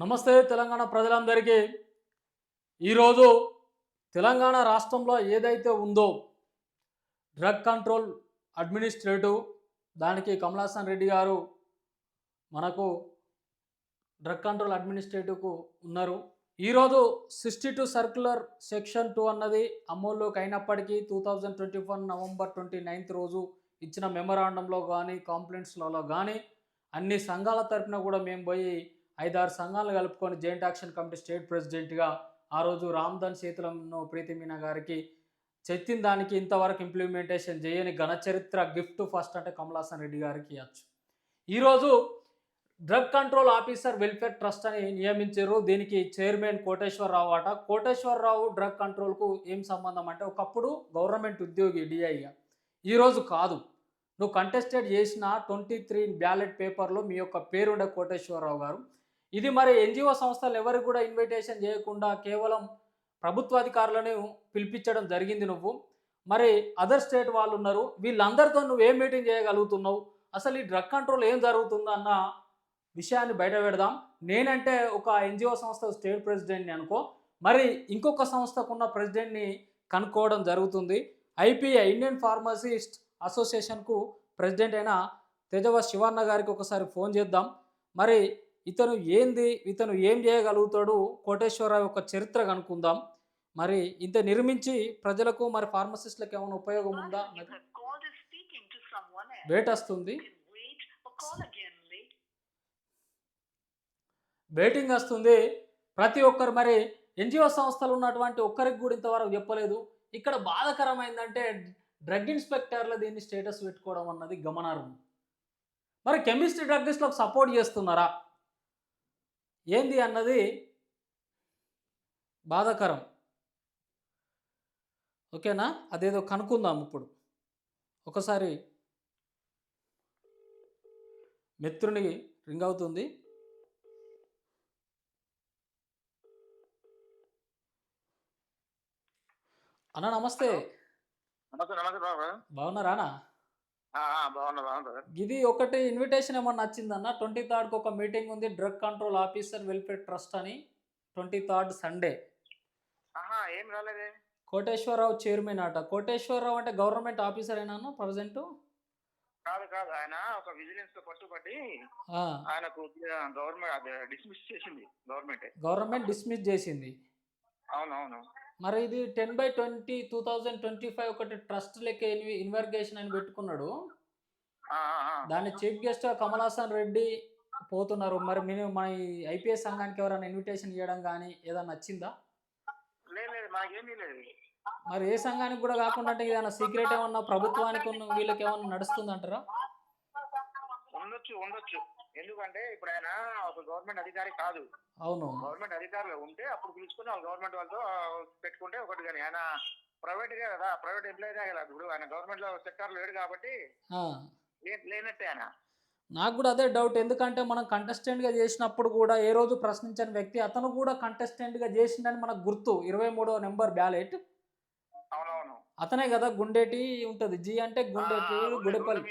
నమస్తే తెలంగాణ ప్రజలందరికీ. ఈరోజు తెలంగాణ రాష్ట్రంలో ఏదైతే ఉందో డ్రగ్ కంట్రోల్ అడ్మినిస్ట్రేటివ్ దానికి కమలాసన్ రెడ్డి గారు మనకు డ్రగ్ కంట్రోల్ అడ్మినిస్ట్రేటివ్కు ఉన్నారు. ఈరోజు sixty two circular section two అన్నది అమల్లోకి అయినప్పటికీ two thousand twenty one November twenty ninth రోజు ఇచ్చిన మెమరాండంలో కానీ కాంప్లైంట్స్లలో కానీ అన్ని సంఘాల తరఫున కూడా మేము పోయి ఐదారు సంఘాలను కలుపుకొని జాయింట్ యాక్షన్ కమిటీ స్టేట్ ప్రెసిడెంట్గా ఆ రోజు రామ్ధన్ సీతలంను ప్రీతి మీనా గారికి చెత్తిన దానికి ఇంతవరకు ఇంప్లిమెంటేషన్ చేయని ఘనచరిత్ర గిఫ్ట్ ఫస్ట్ అంటే కమలాసన్ రెడ్డి గారికి ఇవ్వచ్చు. ఈరోజు drug control officer welfare trust అని నియమించారు. దీనికి చైర్మన్ కోటేశ్వరరావు అట కోటేశ్వరరావు డ్రగ్ కంట్రోల్కు ఏం సంబంధం అంటే ఒకప్పుడు గవర్నమెంట్ ఉద్యోగి డిఐగా ఈరోజు కాదు. నువ్వు కంటెస్టెడ్ చేసిన ట్వంటీ త్రీ బ్యాలెట్ పేపర్లో మీ యొక్క పేరుండే కోటేశ్వరరావు గారు ఇది మరి ఎన్జిఓ సంస్థలు ఎవరికి కూడా ఇన్విటేషన్ చేయకుండా కేవలం ప్రభుత్వ అధికారులను పిలిపించడం జరిగింది నువ్వు. మరి అదర్ స్టేట్ వాళ్ళు ఉన్నారు వీళ్ళందరితో నువ్వు ఏం మీటింగ్ చేయగలుగుతున్నావు? అసలు ఈ డ్రగ్ కంట్రోల్ ఏం జరుగుతుందో అన్న విషయాన్ని బయట పెడదాం. నేనంటే ఒక ఎన్జిఓ సంస్థ స్టేట్ ప్రెసిడెంట్ని అనుకో మరి ఇంకొక సంస్థకున్న ప్రెసిడెంట్ని కనుక్కోవడం జరుగుతుంది. ఐపీఐ ఇండియన్ ఫార్మసిస్ట్ అసోసియేషన్కు ప్రెసిడెంట్ అయిన తేజవ శివన్న గారికి ఒకసారి ఫోన్ చేద్దాం. మరి ఇతను ఏంది? ఇతను ఏం చేయగలుగుతాడు? కోటేశ్వరరావు యొక్క చరిత్ర కనుక్కుందాం. మరి ఇంత నిర్మించి ప్రజలకు మరి ఫార్మసిస్టులకు ఏమైనా ఉపయోగం ఉందా. వేట్ వస్తుంది. బేటింగ్ వస్తుంది. ప్రతి ఒక్కరు మరి ఎన్జిఓ సంస్థలు ఉన్నటువంటి ఒక్కరికి కూడా ఇంతవరకు చెప్పలేదు. ఇక్కడ బాధకరమైందంటే డ్రగ్ ఇన్స్పెక్టర్లు దీన్ని స్టేటస్ పెట్టుకోవడం అన్నది గమనార్హం. మరి కెమిస్ట్రీ డ్రగ్స్లకు సపోర్ట్ చేస్తున్నారా? ఏంది అన్నది? బాధాకరం. ఓకేనా? అదేదో కనుక్కుందాం ఇప్పుడు. ఒకసారి మిత్రుని రింగ్ అవుతుంది. అన్న నమస్తే. నమస్తే నమస్తే బాబు బాగున్నారానా ఆ, ఆ, బాగున్నా ఇది ఒకటి ఇన్విటేషన్ ఏమన్నా వచ్చిందన్న ట్వంటీ థర్డ్కి ఒక మీటింగ్ ఉంది drug control officer welfare trust అని. ట్వంటీ థర్డ్ సండే ఆహా ఏం రాలేదే? కోటేశ్వరరావు చైర్మన్ అట కోటేశ్వరరావు అంటే గవర్నమెంట్ ఆఫీసర్ అయినా ప్రజెంట్ కాదు కాదు. ఆయన ఒక విజిలెన్స్తో పట్టుబట్టి ఆయనకు గవర్నమెంట్ డిస్మిస్ చేసింది గవర్నమెంట్ గవర్నమెంట్ డిస్మిస్ చేసింది. అవును అవును మరి ఇది ten by twenty two thousand twenty five ఒకటి ట్రస్ట్ లెక్క ఇన్వెర్గేషన్ అని పెట్టుకున్నాడు. ఆ, ఆ, ఆ. దాని చీఫ్ గెస్ట్ కమల్ హాసన్ రెడ్డి పోతున్నారు. మరి మీరు మన ఐపీఎస్ సంఘానికి ఎవరైనా ఇన్విటేషన్ ఇవ్వడం కానీ ఏదైనా నచ్చిందా? మరి ఏ సంఘానికి కూడా కాకుండా అంటే ఏదైనా సీక్రెట్ ఏమన్నా ప్రభుత్వానికి ఉన్న వీళ్ళకి ఏమన్నా నడుస్తుందంటారా? ఉండొచ్చు ఉండొచ్చు. ఎందుకంటే ఇప్పుడు ఆయన ఒక గవర్నమెంట్ అధికారి కాదు. అవును. గవర్నమెంట్ అధికారులు ఉంటే అప్పుడు పిలుచుకుని వాళ్ళు గవర్నమెంట్ వాళ్ళతో పెట్టుకుంటే ఒకటి కానీ. ఆయన ప్రైవేట్గా కదా ప్రైవేట్ ఎంప్లాయీగా కదా ఇప్పుడు. ఆయన గవర్నమెంట్లో సెక్టార్ లేడు కాబట్టి లేనట్టే ఆయన. నాకు కూడా అదే డౌట్. ఎందుకంటే మనం కంటెస్టెంట్గా చేసినప్పుడు కూడా ఏ రోజు ప్రశ్నించని వ్యక్తి అతను కూడా contestant-గా చేసిండని మనకు గుర్తు. ఇరవై మూడో నెంబర్ బ్యాలెట్. అతనే కదా గుండేటి ఉంటుంది. జి అంటే గుండేటి గుడిపల్లి.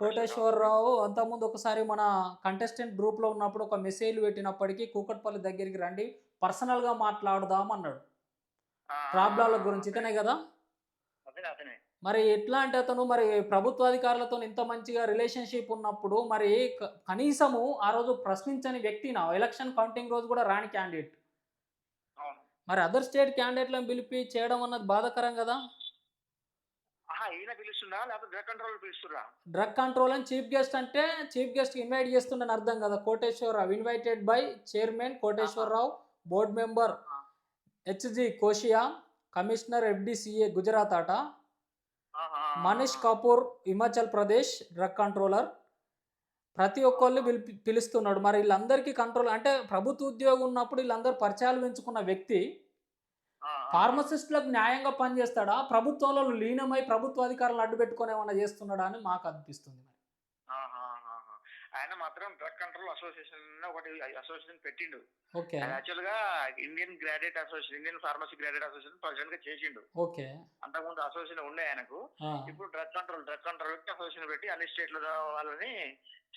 కోటేశ్వరరావు అంతకుముందు ఒకసారి మన కంటెస్టెంట్ గ్రూప్లో ఉన్నప్పుడు ఒక మెసేజ్ పెట్టినప్పటికీ కూకట్పల్లి దగ్గరికి రండి పర్సనల్గా మాట్లాడదాం అన్నాడు. ప్రాబ్లాల గురించి ఇతనే కదా? మరి ఎట్లా అంటే అతను మరి ప్రభుత్వ అధికారులతో ఇంత మంచిగా రిలేషన్షిప్ ఉన్నప్పుడు మరి కనీసము ఆ రోజు ప్రశ్నించని వ్యక్తి నా ఎలక్షన్ కౌంటింగ్ రోజు కూడా రాని క్యాండిడేట్ మరి అదర్ స్టేట్ క్యాండిడేట్లను పిలిపి చేయడం అన్నది బాధాకరం కదా? ఆహా ఈయన పిలుస్తుందా లేకపోతే డ్రగ్ కంట్రోల్ పిలుస్తురా డ్రగ్ కంట్రోల్ అని చీఫ్ గెస్ట్ అంటే చీఫ్ గెస్ట్ ఇన్వైట్ చేస్తుండని అర్థం కదా Koteswararao. Invited by chairman Koteswararao board member HG Koshia commissioner FDCA Gujarat అట మనీష్ కపూర్ హిమాచల్ ప్రదేశ్ డ్రగ్ కంట్రోలర్ ప్రతి ఒక్కళ్ళు పిలిపి పిలుస్తున్నాడు. మరి వీళ్ళందరికీ కంట్రోల్ అంటే ప్రభుత్వ ఉద్యోగం ఉన్నప్పుడు వీళ్ళందరూ పరిచయాలు పెంచుకున్న వ్యక్తి ఫార్మసిస్టులకు న్యాయంగా పనిచేస్తాడా? ప్రభుత్వంలో లీనమై ప్రభుత్వ అధికారులను అడ్డు ఏమన్నా చేస్తున్నాడా అని మాకు అనిపిస్తుంది మరి. ఆయన మాత్రం డ్రగ్ కంట్రోల్ అసోసియేషన్ ఒకటి అసోసియేషన్ పెట్టిండు. యాక్చువల్గా Indian graduate association Indian pharmacy graduate association ప్రెసిడెంట్గా చేసిండు. ఓకే. అంతకుముందు అసోసియేషన్ ఉండే ఆయనకు. ఇప్పుడు drug control drug control association పెట్టి అన్ని స్టేట్ల వాళ్ళని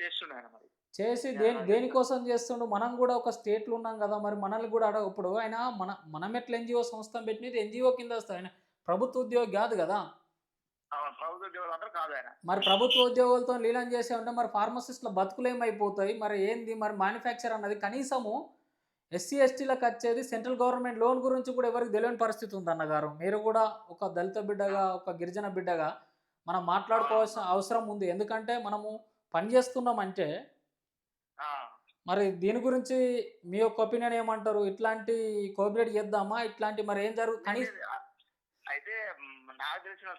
చేస్తుండే ఆయన మరి. చేసి దేని దేనికోసం చేస్తుండు? మనం కూడా ఒక స్టేట్లో ఉన్నాం కదా మరి మనల్ని కూడా అడగ. ఇప్పుడు ఆయన మన మనం ఎట్లా ఎన్జిఓ సంస్థ పెట్టినది ఎన్జిఓ కింద వస్తాయి ఆయన ప్రభుత్వ ఉద్యోగి కాదు కదా. ప్రభుత్వ ఉద్యోగులు అందరూ కాదు ఆయన. మరి ప్రభుత్వ ఉద్యోగులతో లీలం చేసే ఉంటే మరి ఫార్మసిస్ట్ల బతుకులు ఏమైపోతాయి మరి ఏంది? మరి మ్యానుఫ్యాక్చర్ అన్నది కనీసము ఎస్సీ ఎస్టీలకు వచ్చేది సెంట్రల్ గవర్నమెంట్ లోన్ గురించి కూడా ఎవరికి తెలియని పరిస్థితి ఉంది అన్నగారు. మీరు కూడా ఒక దళిత బిడ్డగా ఒక గిరిజన బిడ్డగా మనం మాట్లాడుకోవాల్సిన అవసరం ఉంది. ఎందుకంటే మనము పని చేస్తున్నామంటే ఆ, మరి దీని గురించి మీ యొక్క ఒపీనియన్ ఏమంటారు? ఇట్లాంటి కోఆపరేట్ చేద్దామా? ఇట్లాంటి మరి ఏం జరుగు కనీసం అయితే నాకు తెలిసిన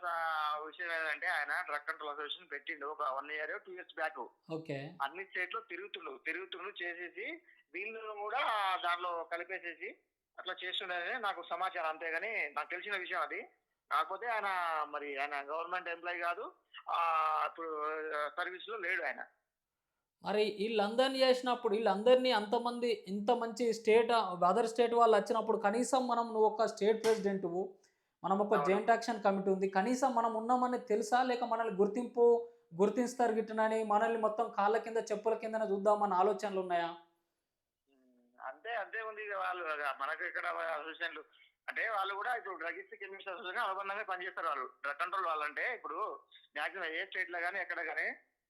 విషయం ఏంటంటే ఆయన డ్రగ్ కంట్రోల్ అసోసియేషన్ పెట్టిండు ఒక one year two years back. Okay. అన్ని స్టేట్లో తిరుగుతుండు తిరుగుతుండు చేసేసి వీళ్ళను కూడా దాంట్లో కలిపేసేసి అట్లా చేస్తుండని నాకు సమాచారం అంతేగాని నాకు తెలిసిన విషయం అది. కాకపోతే ఆయన మరి ఆయన గవర్నమెంట్ ఎంప్లాయీ కాదు ఆ ఇప్పుడు సర్వీస్లో లేడు ఆయన. మరి వీళ్ళందరినీ చేసినప్పుడు వీళ్ళందరినీ అంతమంది ఇంత మంచి స్టేట్ అదర్ స్టేట్ వాళ్ళు వచ్చినప్పుడు కనీసం మనం నువ్వు ఒక స్టేట్ ప్రెసిడెంట్వు మనం ఒక. జాయింట్ యాక్షన్ కమిటీ ఉంది. కనీసం మనం ఉన్నామని తెలుసా? లేక మనల్ని గుర్తింపు గుర్తిస్తారు గిట్టనని మనల్ని మొత్తం కాళ్ళ కింద చెప్పుల కింద చూద్దామన్న ఆలోచనలు ఉన్నాయా? అంతే అంతే ఉంది వాళ్ళు. మనకు ఇక్కడ అసోసియేషన్లు అంటే వాళ్ళు కూడా ఇప్పుడు డ్రగ్స్ కెమికల్స్ అసోసియేషన్ అనుబంధంగా పనిచేస్తారు వాళ్ళు. డ్రగ్ కంట్రోల్ వాళ్ళంటే ఇప్పుడు మ్యాక్సిమం ఏ స్టేట్లో కానీ ఎక్కడ కానీ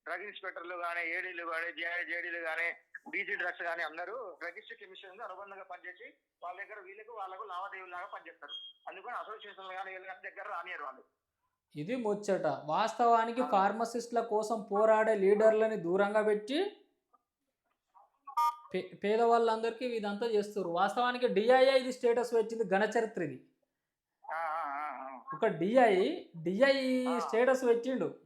డ్రగ్ ఇన్స్పెక్టర్లు కానీ ఏడీలు కానీ జేడీలు కానీ డీజీ డ్రగ్స్ కానీ అందరూ డ్రగ్స్ కెమిషన్ అనుబంధంగా పనిచేసి వాళ్ళ దగ్గర వీళ్ళకు వాళ్ళకు లావాదేవీలు లాగా పనిచేస్తారు అందుకని అసోసియేషన్ కానీ వీళ్ళ దగ్గర రానియరు వాళ్ళు ఇది ముచ్చట వాస్తవానికి. ఫార్మసిస్టుల కోసం పోరాడే లీడర్లని దూరంగా పెట్టి పేదవాళ్ళందరికీ ఇదంతా చేస్తారు వాస్తవానికి డిఐఐ ఇది స్టేటస్ వచ్చింది ఘన చరిత్ర ఇది. ఒక డిఐ డిఐ. స్టేటస్ పెట్టిండు అవును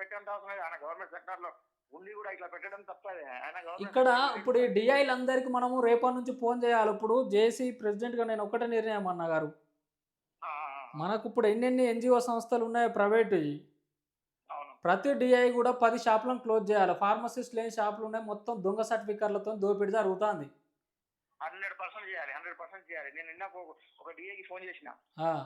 ఆడికి పెట్టేంత అవసరం లేదు ఆయన గవర్నమెంట్ సెక్టర్లో ఉండి కూడా ఇట్లా పెట్టడం తప్పదే ఆయన government ఇక్కడ ఇప్పుడు ఈ డిఐలందరికీ మనము రేపటి నుంచి ఫోన్ చేయాలి. ఇప్పుడు జేసీ ప్రెసిడెంట్గా నేను ఒకటే నిర్ణయం అన్న గారు. మనకు ఇప్పుడు ఎన్నెన్ని ఎన్జిఓ సంస్థలు ఉన్నాయో ప్రైవేట్. ప్రతి డిఐ కూడా పది షాపులను క్లోజ్ చేయాలి. ఫార్మసిస్ట్ లేని షాపులు ఉన్నాయి. మొత్తం దొంగ సర్టిఫికెట్లతో దోపిడీ జరుగుతుంది. హండ్రెడ్ పర్సెంట్ చేయాలి హండ్రెడ్ పర్సెంట్ చేయాలి. నేను నిన్న ఒక- డిఏకి ఫోన్ చేసిన.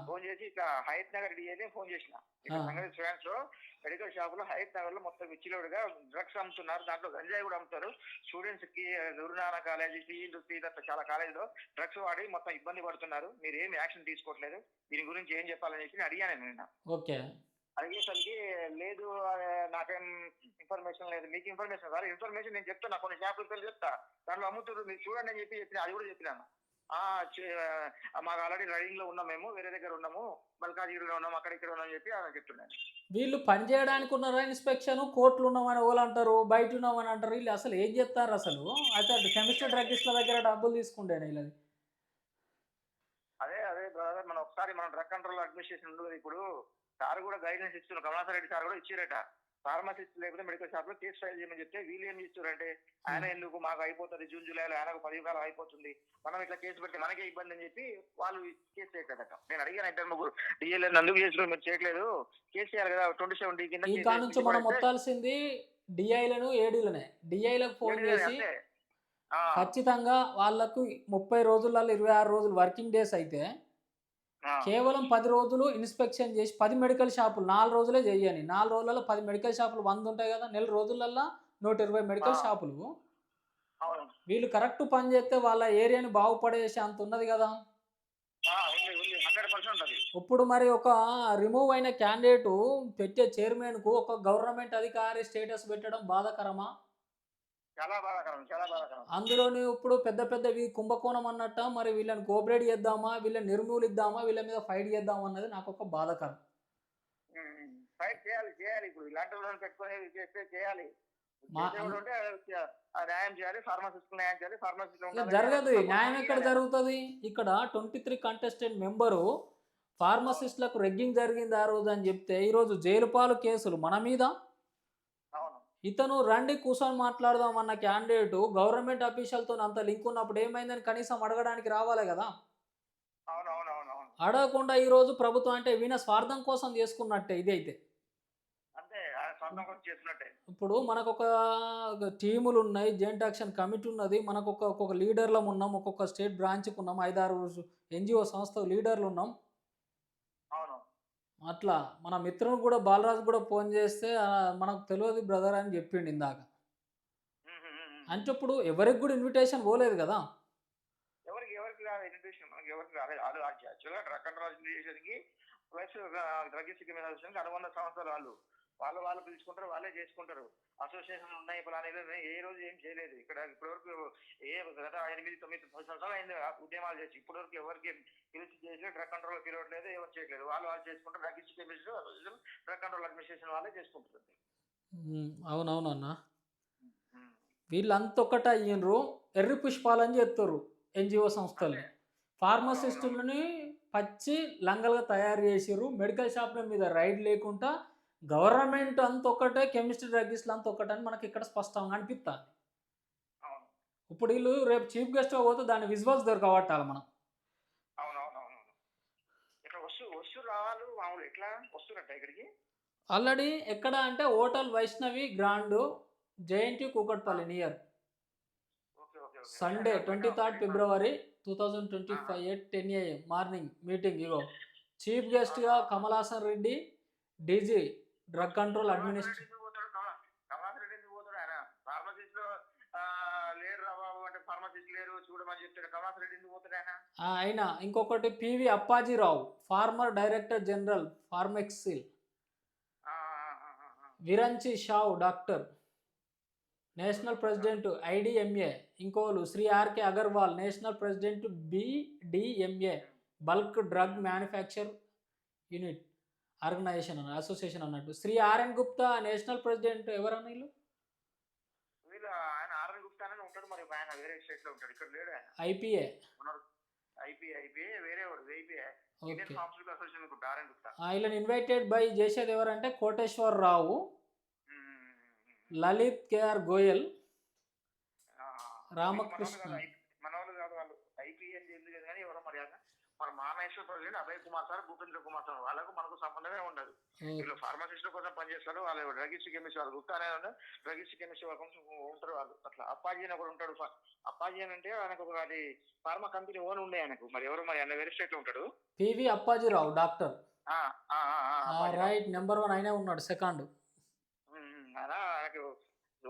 ఫోన్ చేసి ఇట్లా హయత్ నగర్ డిఏకి ఫోన్ చేసిన. ఆ. సంగతి స్టూడెంట్స్లో మెడికల్ షాప్లో హయత్ నగర్లో మొత్తం విచ్చిలోడుగా డ్రగ్స్ అమ్ముతున్నారు. దాంట్లో గంజాయి కూడా అమ్ముతారు. స్టూడెంట్స్కి గురునానక్ కాలేజీ సీఈలు చాలా కాలేజీలో డ్రగ్స్ వాడి మొత్తం ఇబ్బంది పడుతున్నారు. మీరు ఏం యాక్షన్ తీసుకోవట్లేదు. దీని గురించి ఏం చెప్పాలని చెప్పి అడిగాను నేను నిన్న. ఓకే. అడిగేసరికి లేదు నాకేం ఇన్ఫర్మేషన్ లేదు. మీకు ఇన్ఫర్మేషన్ సార్ ఇన్ఫర్మేషన్ నేను చెప్తాను కొన్ని షాపుల పేర్లు చెప్తా. దాంట్లో అమ్ముతున్నారు మీరు చూడండి అని చెప్పి చెప్పిన అది కూడా చెప్పినాను. మాకు ఆల్రెడీ రైడింగ్లో ఉన్నాం మేము వేరే దగ్గర ఉన్నాము మల్కాజిగిరిలో ఉన్నాము అక్కడ ఇక్కడ ఉన్నాం చెప్పి ఆయన చెప్తున్నాను. వీళ్ళు పని చేయడానికి ఉన్నారా ఇన్స్పెక్షన్ కోర్టులు ఉన్నామని వాళ్ళు అంటారు? బయట ఉన్నామని అంటారు? వీళ్ళు అసలు ఏం చేస్తారు అసలు? అయితే కెమిస్ట్రీ డ్రగ్గిస్ట్ల దగ్గర డబ్బులు తీసుకుంటేనే వీళ్ళది అదే అదే బ్రదర్ మనం ఒకసారి మనం డ్రగ్ కంట్రోల్ అడ్మినిస్ట్రేషన్ ఉండదు ఇప్పుడు. సార్ కూడా గైడెన్స్ ఇస్తున్నారు. కమలాసర్ రెడ్డి సార్ కూడా ఇచ్చారట ఫార్మసిస్ట్ లేకపోతే మెడికల్ షాప్లో కేసు ఫైల్ చేయమని చెప్తే వీళ్ళు ఏం చేస్తారంటే ఆయన ఎందుకు మాకు అయిపోతుంది జూన్ జూలైలో ఆయనకు పది కాలం అయిపోతుంది. మనం ఇట్లా కేసు పెడితే మనకే ఇబ్బంది అని చెప్పి వాళ్ళు కేసు చేయట్లేదట నేను అడిగాను ఇద్దరు ముగ్గురు డిఎల్ఏ అందుకు చేసిన మీరు చేయట్లేదు. కేసు చేయాలి కదా ట్వంటీ సెవెన్ డి కింద కాడ నుంచి మనం మొత్తాల్సింది డిఐలను ఏడీలనే డిఐలకు ఫోన్. చేసి ఖచ్చితంగా వాళ్ళకు ముప్పై రోజులలో ఇరవై ఆరు రోజులు వర్కింగ్ డేస్ అయితే కేవలం పది రోజులు ఇన్స్పెక్షన్ చేసి పది మెడికల్ షాపులు నాలుగు రోజులే చేయని నాలుగు రోజులలో పది మెడికల్ షాపులు వంద ఉంటాయి కదా నెల రోజులల్లో నూట ఇరవై మెడికల్. షాపులు. వీళ్ళు కరెక్ట్ పని చేస్తే వాళ్ళ ఏరియాని బాగుపడేసి అంత ఉన్నది కదా. ఇప్పుడు మరి ఒక రిమూవ్ అయిన క్యాండిడేట్ పెట్టే చైర్మన్కు ఒక గవర్నమెంట్ అధికారి స్టేటస్ పెట్టడం బాధాకరమా? చాలా బాధాకరం చాలా బాధాకరం. అందులోని ఇప్పుడు పెద్ద పెద్దవి కుంభకోణం అన్నట్ట మరి వీళ్ళని కోఆపరేట్ చేద్దామా వీళ్ళని నిర్మూలిద్దామా వీళ్ళ మీద ఫైట్ చేద్దామా అన్నది నాకు ఒక బాధాకరం ఫైట్ చేయాలి చేయాలి ఇప్పుడు. ఇలాంటి వాళ్ళని పెట్టుకొని చేస్తే చేయాలి. జరగదు. న్యాయం ఎక్కడ జరుగుతుంది? ఇక్కడ ట్వంటీ త్రీ కంటెస్టెంట్ మెంబరు ఫార్మసిస్టులకు రెగ్గింగ్ జరిగింది ఆ రోజు అని చెప్తే ఈరోజు జైలు పాలు కేసులు మన మీద ఇతను రండి కూర్చొని మాట్లాడదాం అన్న క్యాండిడేట్ గవర్నమెంట్ అఫీషియల్తో అంత లింక్ ఉన్నప్పుడు ఏమైందని కనీసం అడగడానికి రావాలి కదా? అడగకుండా ఈరోజు ప్రభుత్వం అంటే వీణ స్వార్థం కోసం చేసుకున్నట్టే కోసం చేస్తున్నట్టే ఇప్పుడు మనకు ఒక టీములు ఉన్నాయి జాయింట్ యాక్షన్ కమిటీ ఉన్నది మనకు ఒక ఒక్కొక్క లీడర్లం ఉన్నాం ఒక్కొక్క స్టేట్ బ్రాంచ్కి ఉన్నాం ఐదారు ఎన్జిఓ సంస్థ లీడర్లు ఉన్నాం అట్లా మన మిత్రుడు కూడా బాలరాజు కూడా ఫోన్ చేస్తే "ఆ, మనకు తెలియదు బ్రదర్ అని చెప్పిండు ఇందాక. ఉమ్, ఉమ్, ఉమ్, ఉమ్. అంటే ఇప్పుడు ఎవరికి కూడా ఇన్విటేషన్ పోలేదు కదా. ఎవరికి ఎవరికి రాలేదు ఇన్విటేషన్ మనకి ఎవరికి రాలేదు. అది యాక్చువల్గా అండ్ రాజుకి ప్లస్ డ్రగ్ అసోసియేషన్ అనుబంధ సంస్థలు వాళ్ళు వాళ్ళు వాళ్ళు పిలుచుకుంటారు వాళ్ళే చేసుకుంటారు. అసోసియేషన్ ఉన్నాయి ఉన్నాయి. ఏ రోజు ఏం చేయలేదు. ఇక్కడ ఇప్పటివరకు ఏ గత ఎనిమిది తొమ్మిది సంవత్సరాలు అయింది. ఉద్యమాలు చేసి ఇప్పటివరకు ఎవరికి పిలిచి చేసి డ్రగ్ కంట్రోల్ పిలవట్లేదు ఎవరు చేయట్లేదు. వాళ్ళు వాళ్ళు చేసుకుంటారు. Drug association drug control administration వాళ్ళే చేసుకుంటారు ఉమ్, అవునవును అన్న. వీళ్ళంతా ఒక్కట అయ్యిండ్రు. ఎర్రి పుష్పాలని చెప్తారు ఎన్జిఓ సంస్థలు. ఫార్మసిస్టులని పచ్చి లంగలుగా తయారు చేసిర్రు. మెడికల్ షాప్ల మీద రైడ్ లేకుండా గవర్నమెంట్ అంత ఒక్కటే కెమిస్ట్రీ డ్రగ్గిస్ట్లు అంత ఒక్కటని మనకి ఇక్కడ స్పష్టంగా అనిపిస్తుంది ఇప్పుడు వీళ్ళు రేపు చీఫ్ గెస్ట్గా పోతే దాని విజువల్స్ దొరకబట్టాలి మనం. ఆల్రెడీ ఎక్కడ అంటే hotel Vaishnavi grand JNT Kukatpally near. Sunday twenty third February two thousand twenty five eight ten AM morning meeting ego. Chief గెస్ట్గా Kamal Haasan Reddy DG drug control administration ఆయన? ఇంకొకటి PV Appajirao former director general Pharmexcil. Viranchi Shah doctor. National president IDMA ఇంకోలు Shri RK Agarwal national president BDMA bulk drug manufacture unit. Organization అన్న association అన్నట్టు. Shri RN Gupta national president ఎవరన్నా వీళ్ళు? వీళ్ళు ఆయన RN Gupta అని ఉంటాడు మరి ఆయన వేరే స్టేట్లో ఉంటాడు. ఇక్కడ లేడు ఆయన. ఐపీఏ? ఐపీ ఐపీఏ వేరే వాడు IPA. Indian pharmaceutical association RN Gupta. వీళ్ళని ఇన్వైటెడ్ బై చేసేది ఎవరంటే కోటేశ్వర్ రావు లలిత్ కేఆర్ గోయల్ రామకృష్ణ. మన వాళ్ళు కాదు, మన వాళ్ళు కాదు వాళ్ళు ఐపీఎల్ ఎందుకు కానీ ఎవరో మరి ఆయన మన మహామేశ్వర president Abhay Kumar sir Bhupendra Kumar sir వాళ్ళకు మనకు సంబంధమే ఉండదు. వీళ్ళు ఫార్మసిస్టుల కోసం పనిచేస్తారు వాళ్ళు డ్రగిస్ట్ కెమిస్ట్ వాళ్ళు గుప్తానే డ్రగిస్ట్ కెమిస్ట్ వాళ్ళ కోసం ఉంటారు వాళ్ళు. అట్లా అప్పాజీ అని ఒకడు ఉంటాడు. అప్పాజీ అని అంటే ఆయనకు ఒక అది ఫార్మా కంపెనీ ఓన్ ఉండే ఆయనకు. మరి ఎవరు మరి ఆయన వేరే స్టేట్లో ఉంటాడు? PV Appajirao doctor. Right number one అయినే ఉన్నాడు సెకండ్. ఆయనకు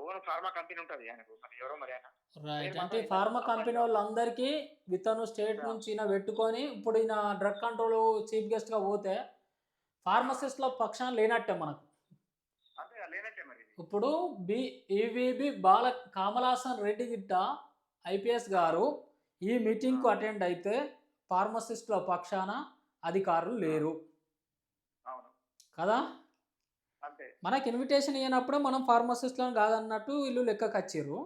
ఓన్ ఫార్మా కంపెనీ ఉంటది ఆయనకు మరి ఎవరో మరి ఆయన. రైట్ అంటే ఫార్మా కంపెనీ వాళ్ళందరికీ వితను స్టేట్. నుంచి ఈయన పెట్టుకొని ఇప్పుడు ఈయన డ్రగ్ కంట్రోల్ చీఫ్ గెస్ట్గా పోతే ఫార్మసిస్ట్ల పక్షాన లేనట్టే మనకు. అంతే లేనట్టే మరి. ఇప్పుడు బి ఈవీబి బాల కామలాసన్ రెడ్డి గిట్ట ఐపీఎస్ గారు ఈ మీటింగ్కు అటెండ్ అయితే ఫార్మసిస్టుల పక్షాన అధికారులు లేరు. కదా? మనకి ఇన్విటేషన్ ఇవ్వనప్పుడే మనం ఫార్మసిస్ట్లను కాదన్నట్టు వీళ్ళు లెక్కకు వచ్చిర్రు.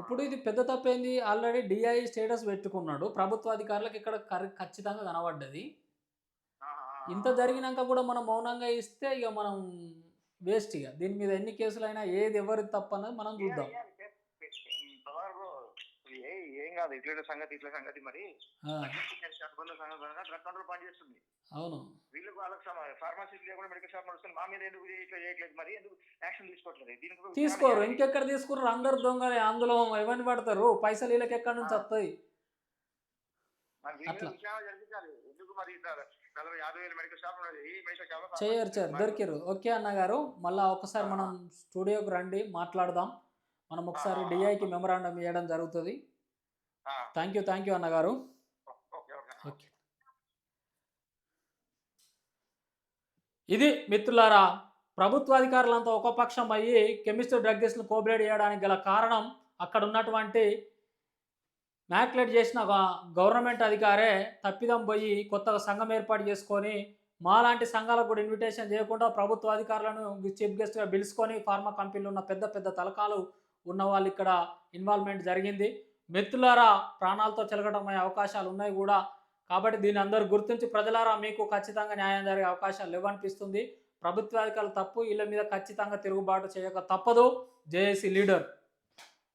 ఇప్పుడు ఇది పెద్ద తప్పేంది? ఆల్రెడీ డిఐ స్టేటస్ పెట్టుకున్నాడు. ప్రభుత్వ అధికారులకు ఇక్కడ ఖచ్చితంగా కనబడ్డది. ఇంత జరిగినాక కూడా మనం మౌనంగా ఇస్తే ఇక మనం వేస్ట్ ఇక. దీని మీద ఎన్ని కేసులైనా ఏది ఎవరి తప్పు అన్నది మనం చూద్దాం. కాదు. ఇట్ల సంగతి ఇట్ల సంగతి మరి. సంగతి పరంగా డ్రగ్ కంట్రోల్ పనిచేస్తుంది అవును. వీళ్ళకి వాళ్ళకి ఫార్మసీ లేకుండా మెడికల్ షాప్ నడుస్తుంది. మా మీద ఎందుకు ఇట్లా చేయట్లేదు మరి? ఎందుకు యాక్షన్ తీసుకోవట్లేదు? దీనికి తీసుకోరు. ఇంకెక్కడ తీసుకున్నారు అందరు దొంగలే. అందులో ఎవరిని పడతారు? పైసలు వీళ్ళకి ఎక్కడి నుంచి వస్తాయి? చేయరు చేయరు. దొరికారు ఓకే అన్న గారు మళ్ళీ ఒకసారి మనం స్టూడియోకి రండి. మాట్లాడదాం. మనం ఒకసారి డిఐకి మెమరాండం ఇవ్వడం జరుగుతుంది. థ్యాంక్ యూ థ్యాంక్ యూ అన్నగారు. ఓకే ఇది మిత్రులారా ప్రభుత్వ అధికారులంతా ఒక పక్షం అయ్యి కెమిస్ట్రీ డ్రగ్గిస్ట్ను కోబ్లేట్ చేయడానికి గల కారణం అక్కడ ఉన్నటువంటి మ్యాక్లెట్ చేసిన గవర్నమెంట్ అధికారే తప్పిదం పోయి కొత్తగా సంఘం ఏర్పాటు చేసుకొని మాలాంటి సంఘాలకు కూడా ఇన్విటేషన్ చేయకుండా ప్రభుత్వ అధికారులను చీఫ్ గెస్ట్గా పిలుచుకొని ఫార్మా కంపెనీలు ఉన్న పెద్ద పెద్ద తలకాలు ఉన్న వాళ్ళు ఇక్కడ ఇన్వాల్వ్మెంట్ జరిగింది. మెత్తులారా ప్రాణాలతో చెలగటమయ్యే అవకాశాలు ఉన్నాయి కూడా. కాబట్టి దీన్ని అందరూ గుర్తించి ప్రజలారా మీకు ఖచ్చితంగా న్యాయం జరిగే అవకాశాలు లేవనిపిస్తుంది. ప్రభుత్వాధికారులు తప్పు వీళ్ళ మీద ఖచ్చితంగా తిరుగుబాటు చేయక తప్పదు. JAC leader.